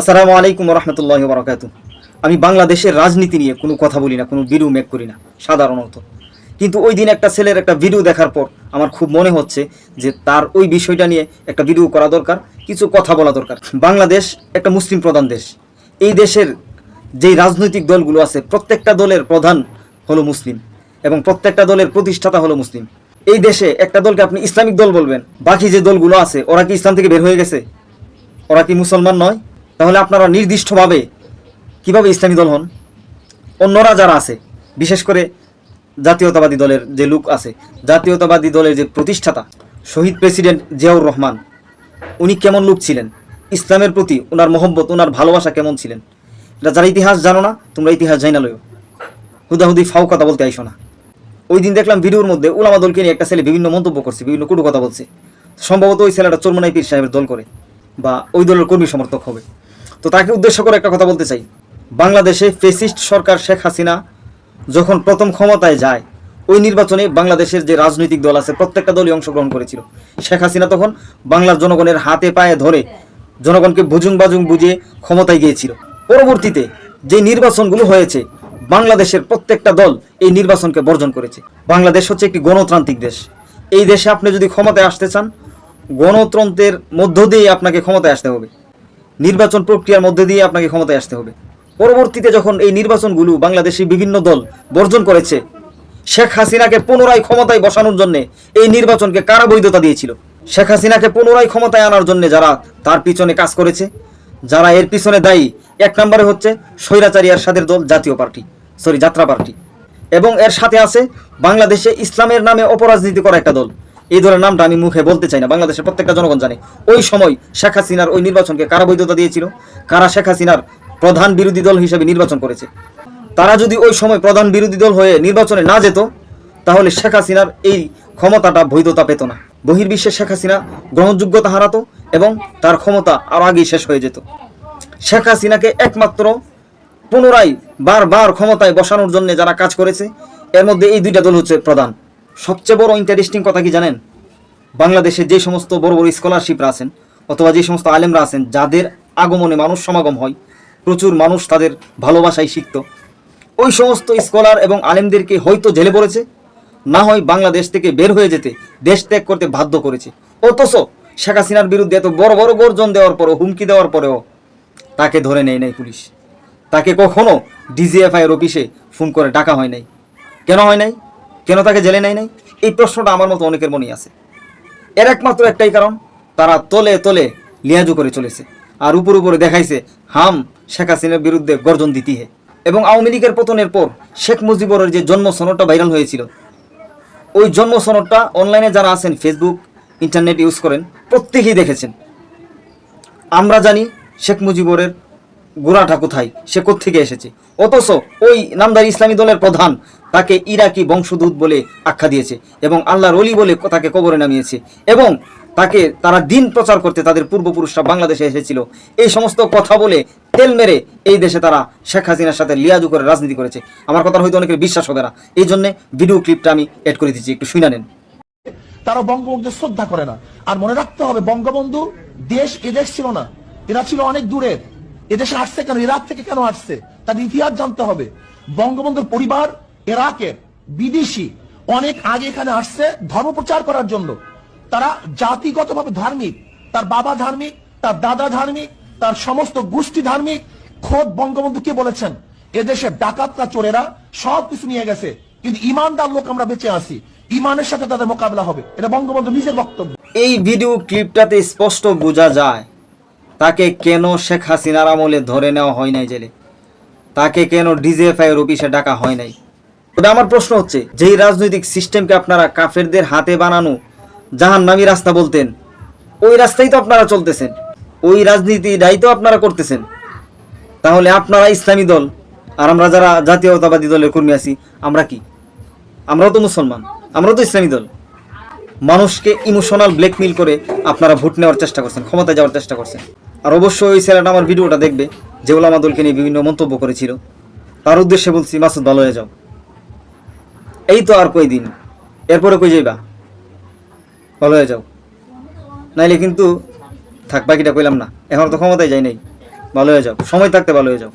আসসালামু আলাইকুম রহমতুল্লাহ বরকাত আমি বাংলাদেশের রাজনীতি নিয়ে কোনো কথা বলি না, কোনো ভিডিও মেক করি না, সাধারণত। কিন্তু ওই দিন একটা ছেলের একটা ভিডিও দেখার পর আমার খুব মনে হচ্ছে যে তার ওই বিষয়টা নিয়ে একটা ভিডিও করা দরকার, কিছু কথা বলা দরকার। বাংলাদেশ একটা মুসলিম প্রধান দেশ। এই দেশের যেই রাজনৈতিক দলগুলো আছে, প্রত্যেকটা দলের প্রধান হলো মুসলিম এবং প্রত্যেকটা দলের প্রতিষ্ঠাতা হলো মুসলিম। এই দেশে একটা দলকে আপনি ইসলামিক দল বলবেন, বাকি যে দলগুলো আছে, ওরা কি ইসলাম থেকে বের হয়ে গেছে? ওরা কি মুসলমান নয়? তাহলে আপনারা নির্দিষ্টভাবে কীভাবে ইসলামী দল হন? অন্যরা যারা আছে, বিশেষ করে জাতীয়তাবাদী দলের যে লোক আছে, জাতীয়তাবাদী দলের যে প্রতিষ্ঠাতা শহীদ প্রেসিডেন্ট জিয়াউর রহমান, উনি কেমন লোক ছিলেন? ইসলামের প্রতি ওনার মহব্বত, ওনার ভালোবাসা কেমন ছিলেন? এটা যারা ইতিহাস জানো না, তোমরা ইতিহাস জানা লইও। হুদাহুদি ফাও কথা বলতে আইসো না। ওই দিন দেখলাম ভিডিওর মধ্যে উলামা দলকে নিয়ে একটা ছেলে বিভিন্ন মন্তব্য করছে, বিভিন্ন কটু কথা বলছে। সম্ভবত ওই ছেলেটা চরমনাই পীর সাহেবের দল করে, বা ওই দলের কর্মী সমর্থক হবে। তো তাকে উদ্দেশ্য করে একটা কথা বলতে চাই। বাংলাদেশে ফেসিস্ট সরকার শেখ হাসিনা যখন প্রথম ক্ষমতায় যায়, ওই নির্বাচনে বাংলাদেশের যে রাজনৈতিক দল আছে, প্রত্যেকটা দলই অংশগ্রহণ করেছিল। শেখ হাসিনা তখন বাংলার জনগণের হাতে পায়ে ধরে জনগণকে বুজুং বাজুং বুঝিয়ে ক্ষমতায় গিয়েছিল। পরবর্তীতে যে নির্বাচনগুলো হয়েছে, বাংলাদেশের প্রত্যেকটা দল এই নির্বাচনকে বর্জন করেছে। বাংলাদেশ হচ্ছে একটি গণতান্ত্রিক দেশ। এই দেশে আপনি যদি ক্ষমতায় আসতে চান, গণতন্ত্রের মধ্য দিয়ে আপনাকে ক্ষমতায় আসতে হবে। নির্বাচন প্রক্রিয়ার মধ্যে দিয়ে আপনাকে ক্ষমতায় আসতে হবে। পরবর্তীতে যখন এই নির্বাচনগুলো বাংলাদেশের বিভিন্ন দল বর্জন করেছে, শেখ হাসিনাকে পুনরায় ক্ষমতায় বসানোর জন্য এই নির্বাচনকে কারা বৈধতা দিয়েছিল। শেখ হাসিনাকে পুনরায় ক্ষমতায় আনার জন্য যারা তার পিছনে কাজ করেছে, যারা এর পিছনে দায়ী, এক নম্বরে হচ্ছে স্বৈরাচারী এরশাদের দল জাতীয় পার্টি, সরি, যাত্রা পার্টি। এবং এর সাথে আছে বাংলাদেশে ইসলামের নামে অপরাজনীতি করা একটা দল। এই দলের নামটা আমি মুখে বলতে চাই না, বাংলাদেশের প্রত্যেকটা জনগণ জানে। ওই সময় শেখ হাসিনার ওই নির্বাচনকে কারা বৈধতা দিয়েছিল? কারা শেখ হাসিনার প্রধান বিরোধী দল হিসেবে নির্বাচন করেছে? তারা যদি ওই সময় প্রধান বিরোধী দল হয়ে নির্বাচনে না যেত, তাহলে শেখ হাসিনার এই ক্ষমতাটা বৈধতা পেত না। বহির্বিশ্বে শেখ হাসিনা গ্রহণযোগ্যতা হারাতো এবং তার ক্ষমতা আরও আগেই শেষ হয়ে যেত। শেখ হাসিনাকে একমাত্র পুনরায় বারবার ক্ষমতায় বসানোর জন্য যারা কাজ করেছে, এর মধ্যে এই দুইটা দল হচ্ছে প্রধান। সবচেয়ে বড় ইন্টারেস্টিং কথা কি জানেন? বাংলাদেশে যে সমস্ত বড় বড় স্কলারশিপরা আছেন, অথবা যে সমস্ত আলেমরা আছেন, যাদের আগমনে মানুষ সমাগম হয়, প্রচুর মানুষ তাদের ভালোবাসায় শিখত। ওই সমস্ত স্কলার এবং আলেমদেরকে হয়তো জেলে পড়েছে, না হয় বাংলাদেশ থেকে বের হয়ে যেতে, দেশ ত্যাগ করতে বাধ্য করেছে। অথচ শেখ হাসিনার বিরুদ্ধে এত বড় বড় গর্জন দেওয়ার পরেও, হুমকি দেওয়ার পরেও তাকে ধরে নেয় নাই পুলিশ। তাকে কখনো ডিজিএফআই এর অফিসে ফোন করে ডাকা হয় নাই। কেন হয় নাই? কেন তাকে জেলে নেয় নাই? এই প্রশ্নটা আমার মতো অনেকের মনেই আছে। এর একমাত্র একটাই কারণ, তারা তলে তলে লিয়াজু করে চলেছে আর উপর উপরে দেখাইছে হাম শেখ হাসিনার বিরুদ্ধে গর্জন দিতি হে এবং আওয়ামী লীগের পতনের পর শেখ মুজিবুরের যে জন্ম সনদটা ভাইরাল হয়েছিল, ওই জন্ম সনদটা অনলাইনে যারা আছেন ফেসবুক ইন্টারনেট ইউজ করেন, প্রত্যেকেই দেখেছেন। আমরা জানি শেখ মুজিবরের গোড়াটা কোথায়, সে থেকে এসেছে। অথচ ওই নামদারি ইসলামী দলের প্রধান তাকে ইরাকি বংশদূত বলে আখ্যা দিয়েছে এবং আল্লাহর অলি বলে তাকে কবরে নামিয়েছে এবং তাকে তারা দিন প্রচার করতে তাদের পূর্বপুরুষরা বাংলাদেশে এসেছিল। এই সমস্ত কথা বলে তেল মেরে এই দেশে তারা শেখ হাসিনার সাথে লিয়াজু করে রাজনীতি করেছে। আমার কথা হয়তো অনেকের বিশ্বাস হবে না। এই জন্য ভিডিও ক্লিপটা আমি এড করে দিচ্ছি, একটু শুনে নেন। তারা বঙ্গবন্ধু শ্রদ্ধা করে না। আর মনে রাখতে হবে, বঙ্গবন্ধু দেশ, এদেশ ছিল না। এরা ছিল অনেক দূরের। এদেশে আসছে কেন? ইরাক থেকে কেন আসছে? তার ইতিহাস জানতে হবে। বঙ্গবন্ধুর পরিবার ইরাকের বিদেশি অনেক আগে এখানে আসছে ধর্ম প্রচার করার জন্য। তারা জাতিগতভাবে ধার্মিক, তার বাবা ধার্মিক, তার দাদা ধার্মিক, তার সমস্ত গোষ্ঠী ধার্মিক, খোদ বঙ্গবন্ধু কে বলেছেন, এদেশে ডাকাতরা, চোরেরা সব কিছু নিয়ে গেছে, কিন্তু ইমানদার লোক আমরা বেঁচে আছি, ইমানের সাথে তাদের মোকাবেলা হবে। এটা বঙ্গবন্ধু নিজের বক্তব্য। এই ভিডিও ক্লিপটাতে স্পষ্ট বোঝা যায়, তাকে কেন শেখ হাসিনার আমলে ধরে নেওয়া হয় নাই জেলে? তাকে কেন ডিজিএফআই এর অফিসে ডাকা হয় নাই? তবে আমার প্রশ্ন হচ্ছে, যেই রাজনৈতিক সিস্টেমকে আপনারা কাফেরদের হাতে বানানো জাহান্নামী রাস্তা বলতেন, ওই রাস্তাই তো আপনারা চলতেছেন, ওই রাজনীতিটাই তো আপনারা করতেছেন। তাহলে আপনারা ইসলামী দল, আর আমরা যারা জাতীয়তাবাদী দলের কর্মী আছি, আমরা কি? আমরাও তো মুসলমান, আমরাও তো ইসলামী দল। মানুষকে ইমোশনাল ব্ল্যাকমেল করে আপনারা ভোট নেওয়ার চেষ্টা করছেন, ক্ষমতায় যাওয়ার চেষ্টা করছেন। আর অবশ্যই ওই ছেলেটা আমার ভিডিওটা দেখবে, যে ওলামা দলকে নিয়ে বিভিন্ন মন্তব্য করেছিল। তার উদ্দেশ্যে বলছি, মাসুদ, ভালো হয়ে যাও। এই তো আর কই দিন এরপরে কই যাইবা? ভালো হয়ে যাও। নাইলে কিন্তু থাকবা কিটা কইলাম না। এখন তো ক্ষমতায় যাই নাই। ভালো হয়ে যাও। সময় থাকতে ভালো হয়ে যাও।